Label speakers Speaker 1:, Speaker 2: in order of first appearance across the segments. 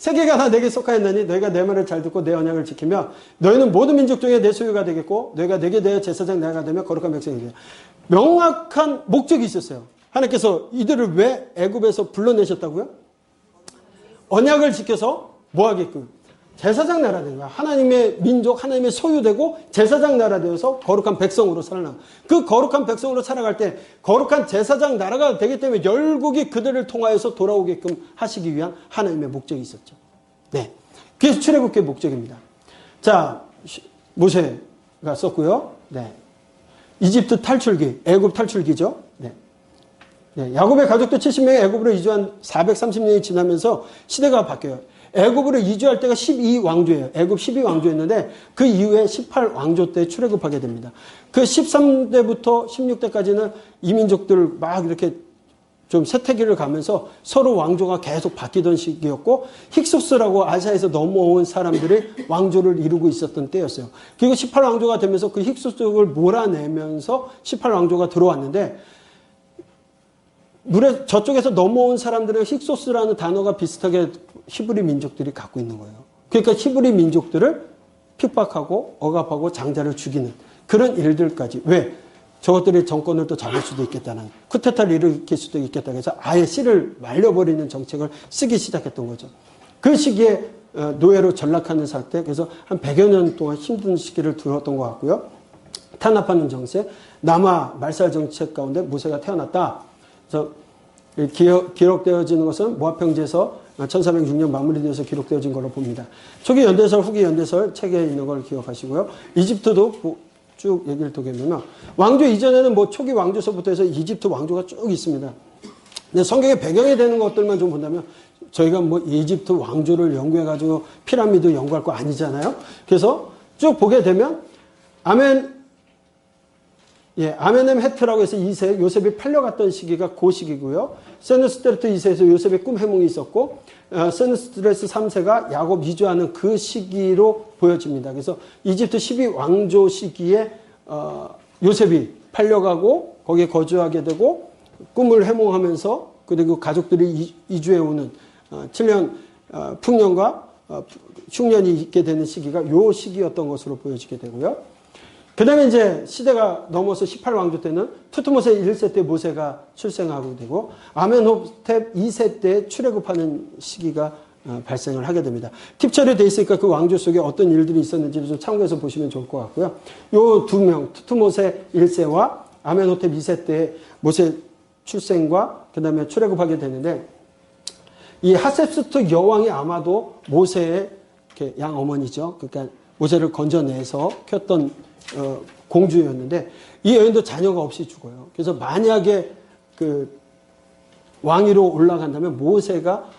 Speaker 1: 세계가 다 내게 속하였나니 너희가 내 말을 잘 듣고 내 언약을 지키며 너희는 모든 민족 중에 내 소유가 되겠고 너희가 내게 대해 제사장 내가 되며 거룩한 백성이 되라. 명확한 목적이 있었어요. 하나님께서 이들을 왜 애굽에서 불러내셨다고요? 언약을 지켜서 뭐 하게끔 제사장 나라 되는 거야. 하나님의 민족, 하나님의 소유되고 제사장 나라 되어서 거룩한 백성으로 살아나. 그 거룩한 백성으로 살아갈 때 거룩한 제사장 나라가 되기 때문에 열국이 그들을 통하여서 돌아오게끔 하시기 위한 하나님의 목적이 있었죠. 네. 그게 출애굽의 목적입니다. 자, 모세가 썼고요. 네. 이집트 탈출기, 애굽 탈출기죠. 네. 네. 야곱의 가족도 70명이 애굽으로 이주한 430년이 지나면서 시대가 바뀌어요. 애굽으로 이주할 때가 12왕조예요. 애굽 12왕조였는데 그 이후에 18왕조 때 출애굽하게 됩니다. 그 13대부터 16대까지는 이민족들 막 이렇게 좀 세태기를 가면서 서로 왕조가 계속 바뀌던 시기였고 힉소스라고 아시아에서 넘어온 사람들이 왕조를 이루고 있었던 때였어요. 그리고 18왕조가 되면서 그 힉소스를 몰아내면서 18왕조가 들어왔는데 물에 저쪽에서 넘어온 사람들은 힉소스라는 단어가 비슷하게 히브리 민족들이 갖고 있는 거예요. 그러니까 히브리 민족들을 핍박하고 억압하고 장자를 죽이는 그런 일들까지 왜 저것들이 정권을 또 잡을 수도 있겠다는 쿠데타를 일으킬 수도 있겠다 해서 아예 씨를 말려버리는 정책을 쓰기 시작했던 거죠. 그 시기에 어, 노예로 전락하는 사태 그래서 한 100여 년 동안 힘든 시기를 들었던 것 같고요. 탄압하는 정세, 남아 말살 정책 가운데 모세가 태어났다. 그래서 기록, 기록되어지는 것은 모압평지에서 1406년 마무리되어서 기록되어진 걸로 봅니다. 초기 연대설, 후기 연대설 책에 있는 걸 기억하시고요. 이집트도 쭉 얘기를 도게보면 왕조 이전에는 뭐 초기 왕조서부터 해서 이집트 왕조가 쭉 있습니다. 근데 성경의 배경이 되는 것들만 좀 본다면 저희가 뭐 이집트 왕조를 연구해가지고 피라미드 연구할 거 아니잖아요. 그래서 쭉 보게 되면 아멘 예, 아멘엠 헤트라고 해서 2세 요셉이 팔려갔던 시기가 그 시기고요. 세누스트레스 2세에서 요셉의 꿈 해몽이 있었고 어, 세누스트레스 3세가 야곱 이주하는 그 시기로 보여집니다. 그래서 이집트 12 왕조 시기에 어, 요셉이 팔려가고 거기에 거주하게 되고 꿈을 해몽하면서 그리고 가족들이 이주해 오는 어, 7년 어, 풍년과 어, 흉년이 있게 되는 시기가 요 시기였던 것으로 보여지게 되고요. 그 다음에 이제 시대가 넘어서 18왕조 때는 투트모세 1세 때 모세가 출생하고 되고 아멘호텝 2세 때 출애굽하는 시기가 어, 발생을 하게 됩니다. 팁처리 돼 있으니까 그 왕조 속에 어떤 일들이 있었는지 좀 참고해서 보시면 좋을 것 같고요. 요 두 명, 투트모세 1세와 아멘호텝 2세 때 모세 출생과 그 다음에 출애굽하게 되는데 이 하셉스트 여왕이 아마도 모세의 양 어머니죠. 그러니까 모세를 건져내서 켰던 어, 공주였는데 이 여인도 자녀가 없이 죽어요. 그래서 만약에 그 왕위로 올라간다면 모세가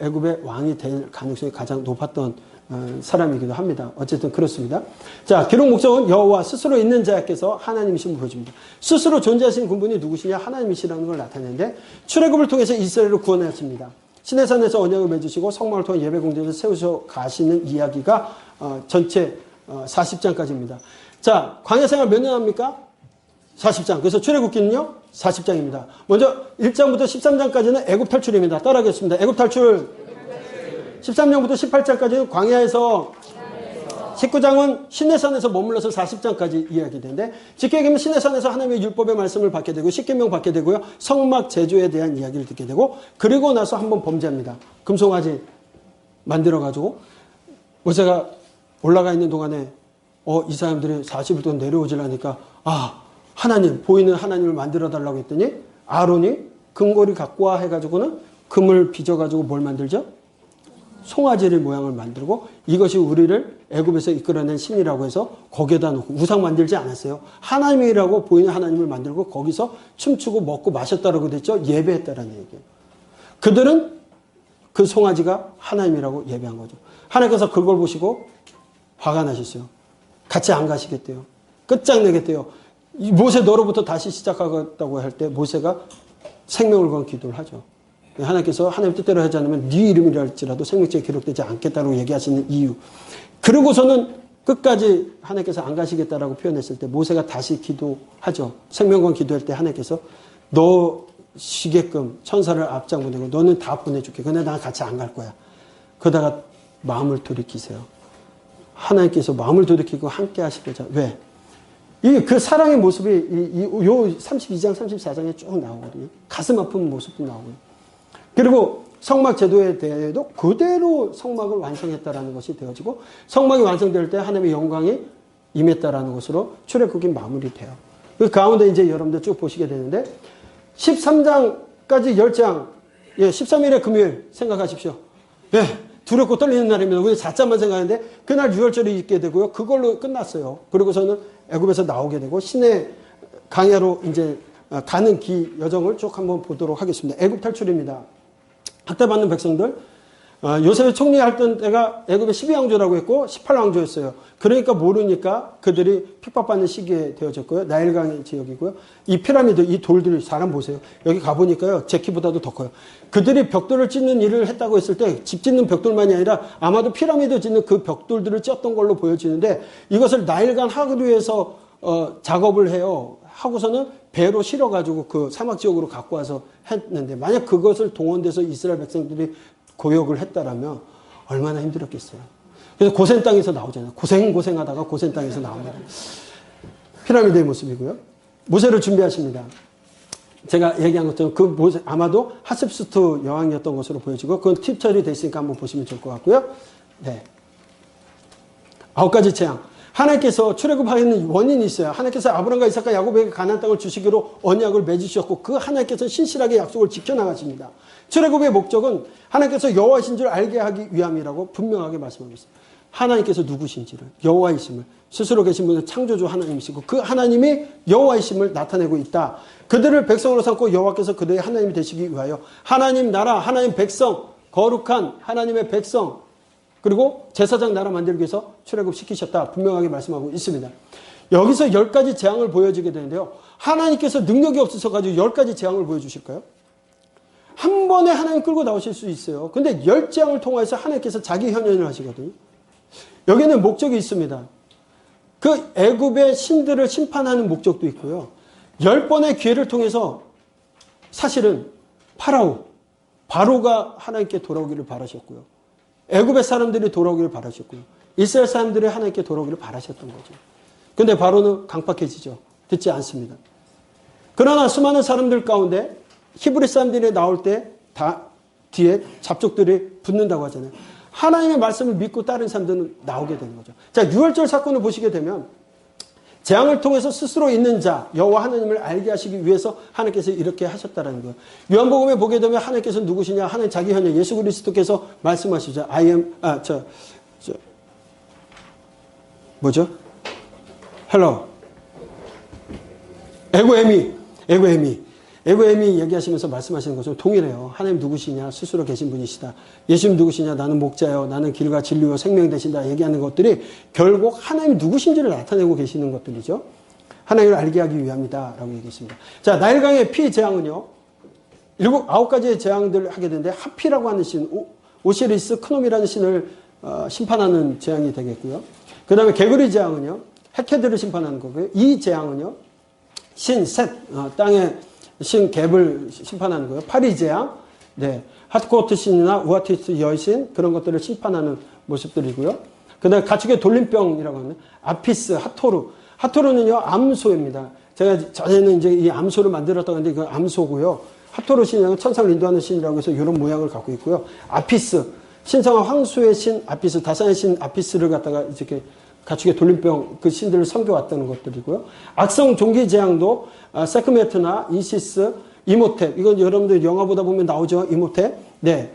Speaker 1: 애굽의 왕이 될 가능성이 가장 높았던 어, 사람이기도 합니다. 어쨌든 그렇습니다. 자, 기록 목적은 여호와 스스로 있는 자께서 하나님이심을 보여줍니다. 스스로 존재하시는 군분이 누구시냐? 하나님이시라는 걸 나타내는데 출애굽을 통해서 이스라엘을 구원하였습니다. 시내산에서 언약을 맺으시고 성막을 통해 예배 공제를 세우셔 가시는 이야기가 어, 전체 40장까지입니다. 자, 광야 생활 몇 년 합니까? 40장. 그래서 출애굽기는요? 40장입니다. 먼저 1장부터 13장까지는 애굽 탈출입니다. 따라하겠습니다. 애굽 탈출. 13장부터 18장까지는 광야에서 19장은 신내산에서 머물러서 40장까지 이야기되는데 얘기하면 신내산에서 하나님의 율법의 말씀을 받게 되고 십계명 받게 되고요. 성막 제조에 대한 이야기를 듣게 되고 그리고 나서 한번 범죄합니다. 금송아지 만들어 가지고 모세가 올라가 있는 동안에 어, 이 사람들이 40일 동안 내려오질라니까, 아, 하나님, 보이는 하나님을 만들어 달라고 했더니, 아론이 금고리 갖고 와 해가지고는 금을 빚어가지고 뭘 만들죠? 송아지의 모양을 만들고 이것이 우리를 애굽에서 이끌어낸 신이라고 해서 거기에다 놓고 우상 만들지 않았어요. 하나님이라고 보이는 하나님을 만들고 거기서 춤추고 먹고 마셨다라고 됐죠. 예배했다라는 얘기예요. 그들은 그 송아지가 하나님이라고 예배한 거죠. 하나님께서 그걸 보시고 화가 나셨어요. 같이 안 가시겠대요. 끝장내겠대요. 모세 너로부터 다시 시작하겠다고 할 때 모세가 생명을 건 기도를 하죠. 하나님께서 하나님 뜻대로 하지 않으면 네 이름이랄지라도 생명책에 기록되지 않겠다고 얘기하시는 이유. 그러고서는 끝까지 하나님께서 안 가시겠다라고 표현했을 때 모세가 다시 기도하죠. 생명건 기도할 때 하나님께서 너 쉬게끔 천사를 앞장 보내고 너는 다 보내줄게. 근데 난 같이 안 갈 거야. 그러다가 마음을 돌이키세요. 하나님께서 마음을 돌이키고 함께 하시고자. 왜? 이 그 사랑의 모습이 이, 이, 요 32장, 34장에 쭉 나오거든요. 가슴 아픈 모습도 나오고요. 그리고 성막 제도에 대해도 그대로 성막을 완성했다라는 것이 되어지고 성막이 완성될 때 하나님의 영광이 임했다라는 것으로 출애굽이 마무리돼요. 그 가운데 이제 여러분들 쭉 보시게 되는데 13장까지 10장 예, 13일의 금요일 생각하십시오. 예, 두렵고 떨리는 날입니다. 우리 자자만 생각하는데 그날 유월절이 있게 되고요. 그걸로 끝났어요. 그리고서는 애굽에서 나오게 되고 신의 강야로 이제 가는 기 여정을 쭉 한번 보도록 하겠습니다. 애굽 탈출입니다. 학대받는 백성들 어, 요셉이 총리했던 때가 애굽의 12왕조라고 했고 18왕조였어요. 그러니까 모르니까 그들이 핍박받는 시기에 되어졌고요. 나일강 지역이고요. 이 피라미드, 이 돌들 사람 보세요. 여기 가보니까요. 제 키보다도 더 커요. 그들이 벽돌을 짓는 일을 했다고 했을 때 집 짓는 벽돌만이 아니라 아마도 피라미드 짓는 그 벽돌들을 찧었던 걸로 보여지는데 이것을 나일강 하류에서 어, 작업을 해요. 하고서는 배로 실어가지고 그 사막 지역으로 갖고 와서 했는데 만약 그것을 동원돼서 이스라엘 백성들이 고역을 했다라면 얼마나 힘들었겠어요. 그래서 고센 땅에서 나오잖아요. 고생 고생하다가 고센 땅에서 나옵니다. 피라미드의 모습이고요. 모세를 준비하십니다. 제가 얘기한 것처럼 그 모세 아마도 하셉스트 여왕이었던 것으로 보여지고 그건 팁 처리돼 있으니까 한번 보시면 좋을 것 같고요. 네. 아홉 가지 재앙. 하나님께서 출애굽하는 원인이 있어요. 하나님께서 아브라함과 이삭과 야곱에게 가나안 땅을 주시기로 언약을 맺으셨고 그 하나님께서 신실하게 약속을 지켜 나가십니다. 출애굽의 목적은 하나님께서 여호와이신 줄 알게 하기 위함이라고 분명하게 말씀하고 있어요. 하나님께서 누구신지를 여호와이심을 스스로 계신 분은 창조주 하나님이시고 그 하나님이 여호와이심을 나타내고 있다. 그들을 백성으로 삼고 여호와께서 그들의 하나님이 되시기 위하여 하나님 나라 하나님 백성 거룩한 하나님의 백성 그리고 제사장 나라 만들기 위해서 출애굽 시키셨다. 분명하게 말씀하고 있습니다. 여기서 열 가지 재앙을 보여주게 되는데요. 하나님께서 능력이 없어서 가지고 열 가지 재앙을 보여주실까요? 한 번에 하나님 끌고 나오실 수 있어요. 근데 열 재앙을 통해서 하나님께서 자기 현현을 하시거든요. 여기는 목적이 있습니다. 그 애굽의 신들을 심판하는 목적도 있고요. 열 번의 기회를 통해서 사실은 파라오, 바로가 하나님께 돌아오기를 바라셨고요. 애굽의 사람들이 돌아오기를 바라셨고요. 이스라엘 사람들이 하나님께 돌아오기를 바라셨던 거죠. 근데 바로는 강팍해지죠. 듣지 않습니다. 그러나 수많은 사람들 가운데 히브리 사람들이 나올 때 다 뒤에 잡족들이 붙는다고 하잖아요. 하나님의 말씀을 믿고 따른 사람들은 나오게 되는 거죠. 자, 유월절 사건을 보시게 되면 재앙을 통해서 스스로 있는 자 여호와 하나님을 알게 하시기 위해서 하나님께서 이렇게 하셨다라는 거예요. 요한복음에 보게 되면 하나님께서 누구시냐? 하나님 자기 현재 예수 그리스도께서 말씀하시죠. I am 아저 저, 뭐죠? 헬로 에고에미 에고에미 에고에미 얘기하시면서 말씀하시는 것은 동일해요. 하나님 누구시냐? 스스로 계신 분이시다. 예수님 누구시냐? 나는 목자요. 나는 길과 진리요. 생명이 되신다. 얘기하는 것들이 결국 하나님 누구신지를 나타내고 계시는 것들이죠. 하나님을 알게 하기 위함이다. 라고 얘기했습니다. 자, 나일강의 피 재앙은요. 일곱, 아홉 가지의 재앙들을 하게 되는데 하피라고 하는 신, 오, 오시리스 크놈이라는 신을 어, 심판하는 재앙이 되겠고요. 그 다음에 개구리 재앙은요. 헤케드를 심판하는 거고요. 이 재앙은요. 신, 셋, 어, 땅에 신 갭을 심판하는 거예요. 파리제양, 네. 하트코트 신이나 우아티스 여신 그런 것들을 심판하는 모습들이고요. 그 다음에 가축의 돌림병이라고 하는 아피스, 하토르. 하토르는요, 암소입니다. 제가 전에는 이제 이 암소를 만들었다고 하는데 그 암소고요. 하토르 신이라고 천상을 인도하는 신이라고 해서 이런 모양을 갖고 있고요. 아피스, 신성한 황수의 신 아피스, 다산의 신 아피스를 갖다가 이렇게 가축의 돌림병 그 신들을 섬겨왔다는 것들이고요. 악성 종기 재앙도 아, 세크메트나 이시스, 이모텝 이건 여러분들 영화 보다 보면 나오죠. 이모텝. 네.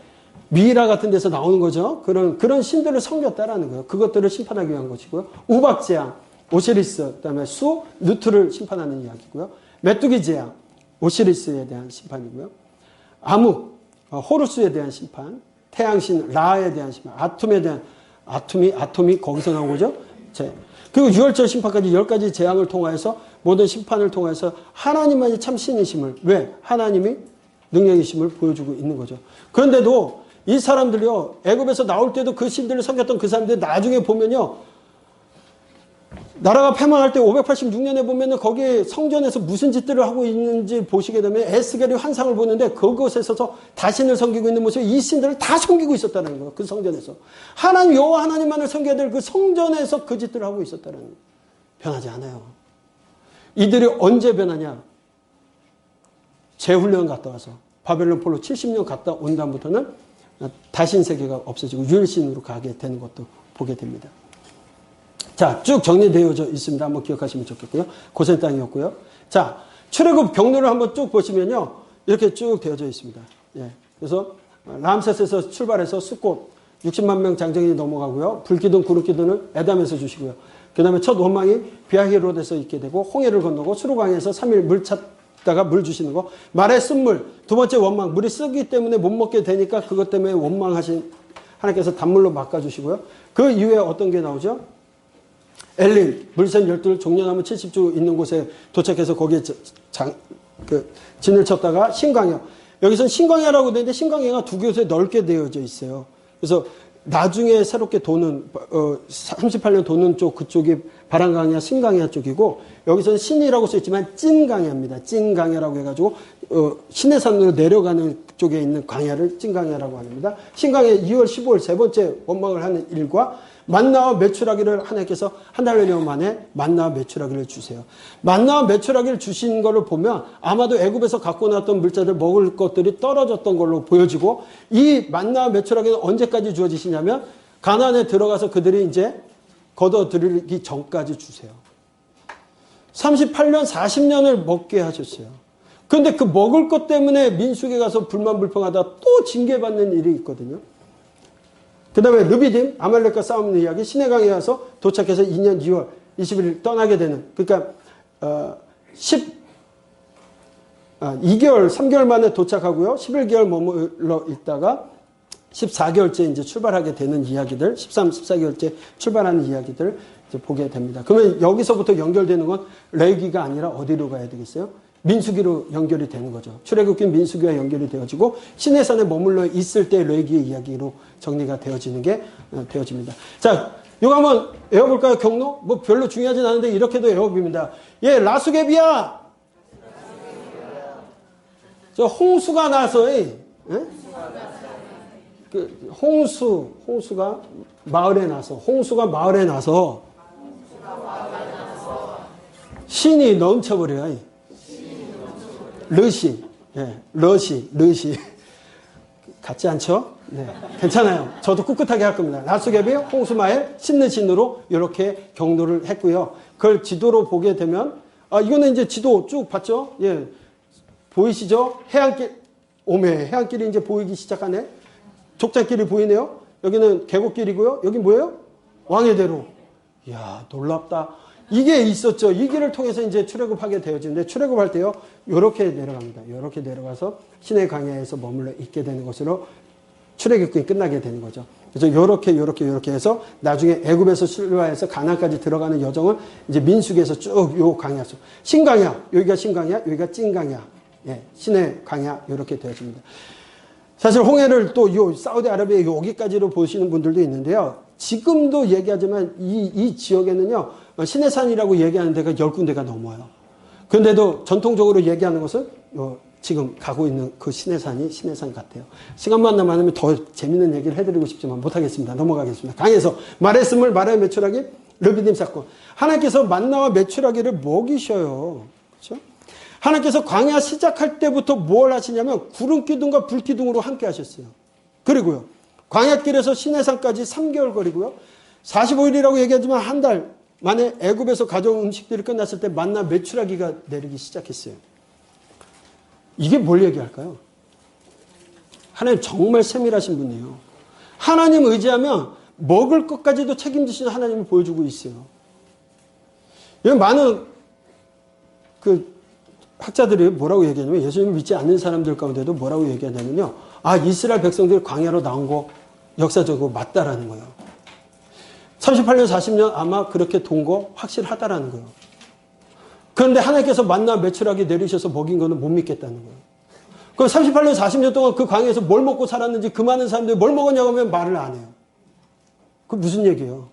Speaker 1: 미이라 같은 데서 나오는 거죠. 그런 그런 신들을 섬겼다라는 거예요. 그것들을 심판하기 위한 것이고요. 우박 재앙, 오시리스, 그다음에 수, 누트를 심판하는 이야기고요. 메뚜기 재앙, 오시리스에 대한 심판이고요. 암흑, 어, 호루스에 대한 심판, 태양신 라에 대한 심판, 아툼에 대한 아툼이 아톰이 거기서 나온 거죠. 제. 그리고 6월절 심판까지 10가지 재앙을 통하여서 모든 심판을 통해서 하나님만이 참 신이심을 왜 하나님이 능력이심을 보여주고 있는 거죠. 그런데도 이 사람들이요 애굽에서 나올 때도 그 신들을 섬겼던 그 사람들 나중에 보면요 나라가 패망할 때 586년에 보면은 거기에 성전에서 무슨 짓들을 하고 있는지 보시게 되면 에스겔이 환상을 보는데 그곳에서 자신을 섬기고 있는 모습 이 신들을 다 섬기고 있었다는 거예요. 그 성전에서. 하나님 여호와 하나님만을 섬겨야 될 그 성전에서 그 짓들을 하고 있었다는. 변하지 않아요. 이들이 언제 변하냐? 재훈련 갔다 와서 바벨론 폴로 70년 갔다 온 다음부터는 다신 세계가 없어지고 유일신으로 가게 되는 것도 보게 됩니다. 자, 쭉 정리되어져 있습니다. 한번 기억하시면 좋겠고요. 고센 땅이었고요. 자, 출애굽 경로를 한번 쭉 보시면요. 이렇게 쭉 되어져 있습니다. 예. 그래서 람셋에서 출발해서 숫곳 60만 명 장정인이 넘어가고요. 불기둥, 구름기둥을 에담에서 주시고요. 그 다음에 첫 원망이 비아히로드에서 있게 되고 홍해를 건너고 수로강에서 3일 물 찾다가 물 주시는 거. 말에 쓴물. 두 번째 원망. 물이 쓰기 때문에 못 먹게 되니까 그것 때문에 원망하신 하나님께서 단물로 막아주시고요. 그 이후에 어떤 게 나오죠? 엘린, 물샘 열둘, 종려나무 70주 있는 곳에 도착해서 거기에 장, 그, 진을 쳤다가 신광야. 여기서는 신광야라고 되는데 신광야가 두 곳에 넓게 되어져 있어요. 그래서 나중에 새롭게 도는, 어, 38년 도는 쪽 그쪽이 바람강야, 신강야 쪽이고 여기서는 신이라고 써있지만 찐강야입니다. 찐강야라고 해가지고, 어, 신의 산으로 내려가는 쪽에 있는 강야를 찐강야라고 합니다. 신강야 2월 15일 세 번째 원망을 하는 일과 만나와 매출하기를 하나님께서 한 달여 만에 만나와 매출하기를 주세요. 만나와 매출하기를 주신 것을 보면 아마도 애굽에서 갖고 나왔던 물자들 먹을 것들이 떨어졌던 걸로 보여지고 이 만나와 매출하기는 언제까지 주어지시냐면 가나안에 들어가서 그들이 이제 걷어들이기 전까지 주세요. 38년 40년을 먹게 하셨어요. 그런데 그 먹을 것 때문에 민숙에 가서 불만불평하다 또 징계받는 일이 있거든요. 그 다음에 르비딤, 아말렉과 싸우는 이야기, 시내강에 와서 도착해서 2년 2월 20일 떠나게 되는, 그러니까, 어, 10, 아, 2개월, 3개월 만에 도착하고요. 11개월 머물러 있다가 14개월째 이제 출발하게 되는 이야기들, 13, 14개월째 출발하는 이야기들 이제 보게 됩니다. 그러면 여기서부터 연결되는 건 레기가 아니라 어디로 가야 되겠어요? 민수기로 연결이 되는 거죠. 출애굽기 민수기와 연결이 되어지고 시내산에 머물러 있을 때 레기의 이야기로 정리가 되어지는 게 어, 되어집니다. 자, 이거 한번 외워볼까요? 경로? 뭐 별로 중요하진 않은데 이렇게도 외워봅니다. 예, 라수개비야. 저 홍수가 나서, 예? 그 홍수, 홍수가 마을에 나서, 홍수가 마을에 나서 신이 넘쳐버려요. 르시, 예, 러시, 르시. 같지 않죠? 네. 괜찮아요. 저도 꿋꿋하게 할 겁니다. 나수개비, 홍수마엘, 신는 신으로 이렇게 경로를 했고요. 그걸 지도로 보게 되면, 아, 이거는 이제 지도 쭉 봤죠? 예. 보이시죠? 해안길, 오메, 해안길이 이제 보이기 시작하네. 족장길이 보이네요. 여기는 계곡길이고요. 여기 뭐예요? 왕의 대로. 이야, 놀랍다. 이게 있었죠. 이 길을 통해서 이제 출애굽하게 되어지는데 출애굽할 때요. 요렇게 내려갑니다. 요렇게 내려가서 신의 강야에서 머물러 있게 되는 것으로 출애굽이 끝나게 되는 거죠. 그래서 요렇게 요렇게 요렇게 해서 나중에 애굽에서 출발해서 가나안까지 들어가는 여정을 이제 민숙에서 쭉 요 강야 속 신강야 여기가 신강야 여기가 찐강야 예, 신의 강야 요렇게 되어집니다. 사실 홍해를 또 요 사우디아라비아 여기까지로 보시는 분들도 있는데요. 지금도 얘기하지만 이, 이 지역에는요, 시내산이라고 얘기하는 데가 열 군데가 넘어요. 그런데도 전통적으로 얘기하는 것은 요 지금 가고 있는 그 시내산이 시내산 같아요. 시간만 남으면 더 재밌는 얘기를 해드리고 싶지만 못하겠습니다. 넘어가겠습니다. 강에서 말했음을 말해 매출하기 르비딤 사건. 하나님께서 만나와 매출하기를 먹이셔요. 그렇죠? 하나님께서 광야 시작할 때부터 뭘 하시냐면 구름 기둥과 불 기둥으로 함께 하셨어요. 그리고요. 광야길에서 시내산까지 3개월 거리고요. 45일이라고 얘기하지만 한 달 만에 애굽에서 가져온 음식들이 끝났을 때 만나 매출하기가 내리기 시작했어요. 이게 뭘 얘기할까요? 하나님 정말 세밀하신 분이에요. 하나님 의지하면 먹을 것까지도 책임지시는 하나님을 보여주고 있어요. 여기 많은 그 학자들이 뭐라고 얘기하냐면 예수님을 믿지 않는 사람들 가운데도 뭐라고 얘기하냐면요. 아, 이스라엘 백성들이 광야로 나온 거 역사적으로 맞다라는 거예요. 38년, 40년 아마 그렇게 돈 거 확실하다라는 거예요. 그런데 하나님께서 만나 매출하게 내리셔서 먹인 거는 못 믿겠다는 거예요. 그럼 38년, 40년 동안 그 광야에서 뭘 먹고 살았는지 그 많은 사람들이 뭘 먹었냐고 하면 말을 안 해요. 그 무슨 얘기예요?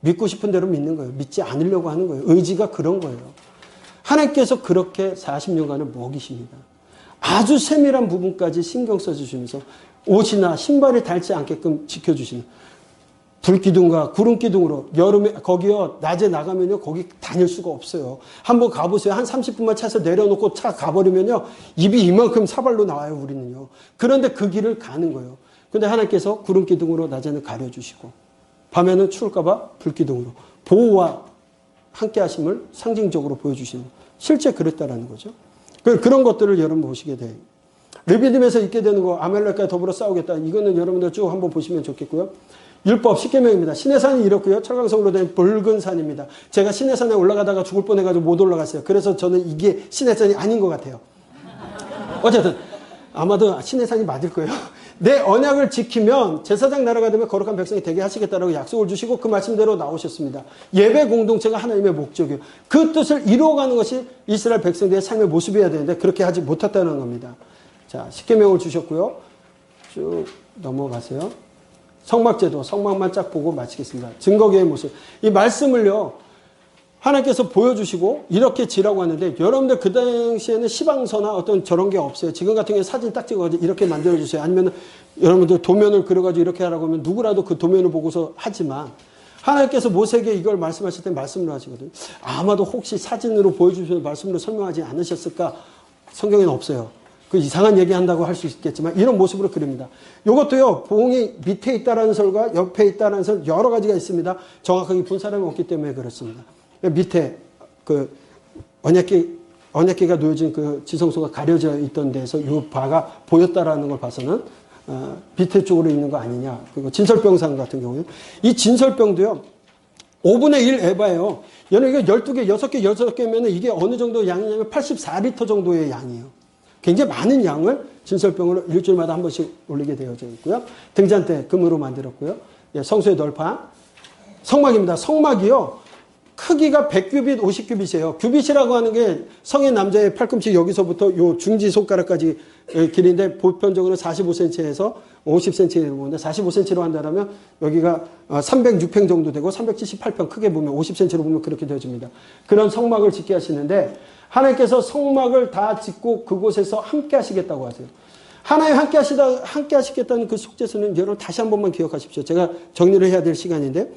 Speaker 1: 믿고 싶은 대로 믿는 거예요. 믿지 않으려고 하는 거예요. 의지가 그런 거예요. 하나님께서 그렇게 40년간을 먹이십니다. 아주 세밀한 부분까지 신경 써주시면서 옷이나 신발이 닳지 않게끔 지켜주시는 불기둥과 구름기둥으로 여름에 거기요 낮에 나가면요 거기 다닐 수가 없어요. 한번 가보세요. 한 30분만 차에서 내려놓고 차 가버리면요 입이 이만큼 사발로 나와요 우리는요. 그런데 그 길을 가는 거예요. 근데 하나님께서 구름기둥으로 낮에는 가려주시고 밤에는 추울까봐 불기둥으로 보호와 함께 하심을 상징적으로 보여주시는 실제 그랬다라는 거죠. 그- 그런 것들을 여러분 보시게 돼요. 르비딤에서 있게 되는 거 아멜렉과 더불어 싸우겠다. 이거는 여러분들 쭉 한번 보시면 좋겠고요. 율법 10계명입니다. 신해산이 이렇고요. 철강성으로 된 붉은 산입니다. 제가 신해산에 올라가다가 죽을 뻔해가지고 못 올라갔어요. 그래서 저는 이게 신해산이 아닌 것 같아요. 어쨌든 아마도 신해산이 맞을 거예요. 내 언약을 지키면 제사장 나라가 되면 거룩한 백성이 되게 하시겠다라고 약속을 주시고 그 말씀대로 나오셨습니다. 예배 공동체가 하나님의 목적이에요. 그 뜻을 이루어가는 것이 이스라엘 백성들의 삶의 모습이어야 되는데 그렇게 하지 못했다는 겁니다. 자, 십계명을 주셨고요. 쭉 넘어가세요. 성막제도 성막만 쫙 보고 마치겠습니다. 증거계의 모습. 이 말씀을요. 하나님께서 보여주시고 이렇게 지라고 하는데 여러분들 그 당시에는 시방서나 어떤 저런 게 없어요. 지금 같은 경우에 사진 딱 찍어가지고 이렇게 만들어주세요. 아니면 여러분들 도면을 그려가지고 이렇게 하라고 하면 누구라도 그 도면을 보고서 하지만 하나님께서 모세에게 이걸 말씀하실 때 말씀을 하시거든요. 아마도 혹시 사진으로 보여주셔서 말씀으로 설명하지 않으셨을까? 성경에는 없어요. 그 이상한 얘기 한다고 할 수 있겠지만 이런 모습으로 그립니다. 이것도요, 봉이 밑에 있다라는 설과 옆에 있다라는 설 여러 가지가 있습니다. 정확하게 본 사람이 없기 때문에 그렇습니다. 밑에 그 언약기 언약기가 놓여진 그 지성소가 가려져 있던 데서 이 바가 보였다라는 걸 봐서는 어, 밑에 쪽으로 있는 거 아니냐. 그리고 진설병상 같은 경우에 이 진설병도요. 5분의 1 에바예요. 여러분 이게 12개, 6개, 6개면 이게 어느 정도 양이냐면 84리터 정도의 양이에요. 굉장히 많은 양을 진설병으로 일주일마다 한 번씩 올리게 되어져 있고요. 등잔대 금으로 만들었고요. 예, 성소의 널판. 성막입니다. 성막이요. 크기가 100규빗, 50규빗이에요. 규빗이라고 하는 게 성인 남자의 팔꿈치 여기서부터 요 중지 손가락까지 길인데 보편적으로 45cm에서 50cm를 보는데 45cm로 한다면 여기가 306평 정도 되고 378평 크게 보면 50cm로 보면 그렇게 되어집니다. 그런 성막을 짓게 하시는데 하나님께서 성막을 다 짓고 그곳에서 함께 하시겠다고 하세요. 하나님 함께 하시다, 함께 하시겠다는 그 속죄서는 여러분 다시 한 번만 기억하십시오. 제가 정리를 해야 될 시간인데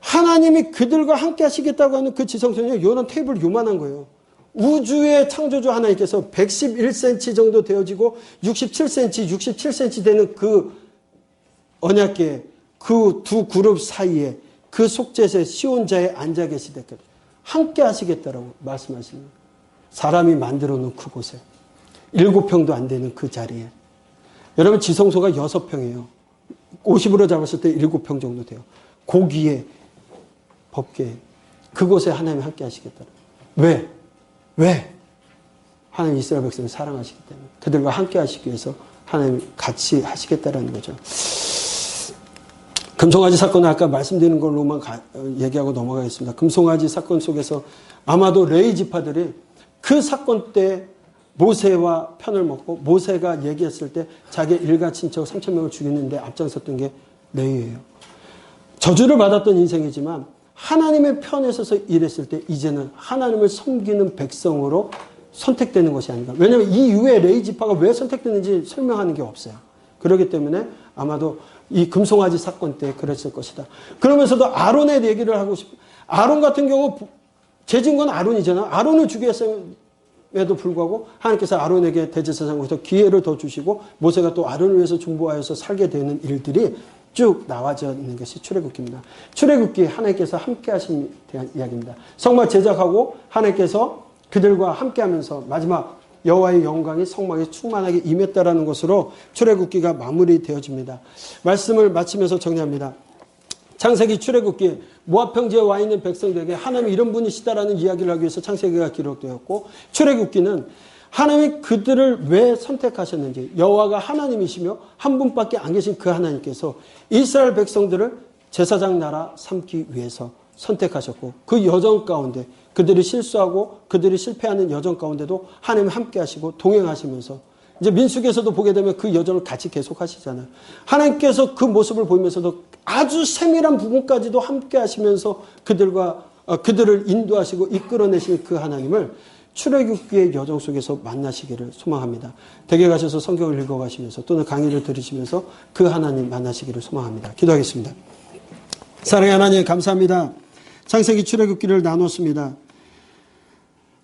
Speaker 1: 하나님이 그들과 함께 하시겠다고 하는 그 지성소는요, 요런 테이블 요만한 거예요. 우주의 창조주 하나님께서 111cm 정도 되어지고 67cm, 67cm 되는 그 언약계 그 두 그룹 사이에 그 속죄세 시온자에 앉아 계시되 함께 하시겠다라고 말씀하십니다. 사람이 만들어 놓은 그곳에 일곱 평도 안 되는 그 자리에 여러분 지성소가 여섯 평이에요. 50으로 잡았을 때 일곱 평 정도 돼요. 고기에 법계 그곳에 하나님 함께 하시겠다. 왜? 왜? 하나님 이스라엘 백성을 사랑하시기 때문에 그들과 함께 하시기 위해서 하나님 같이 하시겠다라는 거죠. 금송아지 사건은 아까 말씀드리는 걸로만 가, 어, 얘기하고 넘어가겠습니다. 금송아지 사건 속에서 아마도 레이 지파들이 그 사건 때 모세와 편을 먹고 모세가 얘기했을 때 자기 일가 친척 3천 명을 죽였는데 앞장섰던 게 레이예요. 저주를 받았던 인생이지만 하나님의 편에 서서 일했을 때 이제는 하나님을 섬기는 백성으로 선택되는 것이 아닌가. 왜냐하면 이 이후에 레이 지파가 왜 선택되는지 설명하는 게 없어요. 그렇기 때문에 아마도 이 금송아지 사건 때 그랬을 것이다. 그러면서도 아론의 얘기를 하고 싶. 아론 같은 경우 죄진 건 아론이잖아. 아론을 죽였음에도 불구하고 하나님께서 아론에게 대제사장으로서 기회를 더 주시고 모세가 또 아론을 위해서 중보하여서 살게 되는 일들이 쭉 나와져 있는 것이 출애굽기입니다. 출애굽기 하나님께서 함께 하신 대한 이야기입니다. 성막 제작하고 하나님께서 그들과 함께 하면서 마지막 여호와의 영광이 성막에 충만하게 임했다라는 것으로 출애굽기가 마무리되어집니다. 말씀을 마치면서 정리합니다. 창세기 출애굽기 모압 평지에 와 있는 백성들에게 하나님 이런 분이시다라는 이야기를 하기 위해서 창세기가 기록되었고 출애굽기는 하나님이 그들을 왜 선택하셨는지 여호와가 하나님이시며 한 분밖에 안 계신 그 하나님께서 이스라엘 백성들을 제사장 나라 삼기 위해서 선택하셨고 그 여정 가운데 그들이 실수하고 그들이 실패하는 여정 가운데도 하나님 함께 하시고 동행하시면서 이제 민숙에서도 보게 되면 그 여정을 같이 계속하시잖아요. 하나님께서 그 모습을 보이면서도 아주 세밀한 부분까지도 함께 하시면서 그들과 어, 그들을 인도하시고 이끌어내신 그 하나님을 출애굽기의 여정 속에서 만나시기를 소망합니다. 댁에 가셔서 성경을 읽어가시면서 또는 강의를 들으시면서 그 하나님 만나시기를 소망합니다. 기도하겠습니다. 사랑의 하나님 감사합니다. 창세기 출애굽기를 나눴습니다.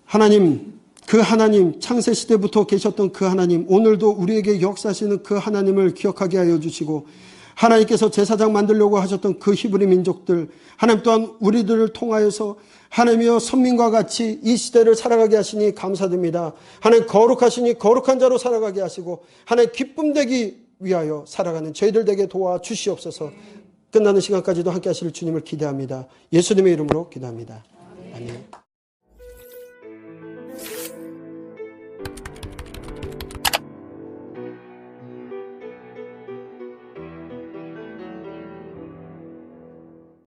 Speaker 1: 하나님 그 하나님 창세 시대부터 계셨던 그 하나님 오늘도 우리에게 역사하시는 그 하나님을 기억하게 하여 주시고 하나님께서 제사장 만들려고 하셨던 그 히브리 민족들 하나님 또한 우리들을 통하여서 하나님이여 선민과 같이 이 시대를 살아가게 하시니 감사드립니다. 하나님 거룩하시니 거룩한 자로 살아가게 하시고 하나님 기쁨 되기 위하여 살아가는 저희들 되게 도와 주시옵소서. 끝나는 시간까지도 함께 하실 주님을 기대합니다. 예수님의 이름으로 기도합니다. 아멘.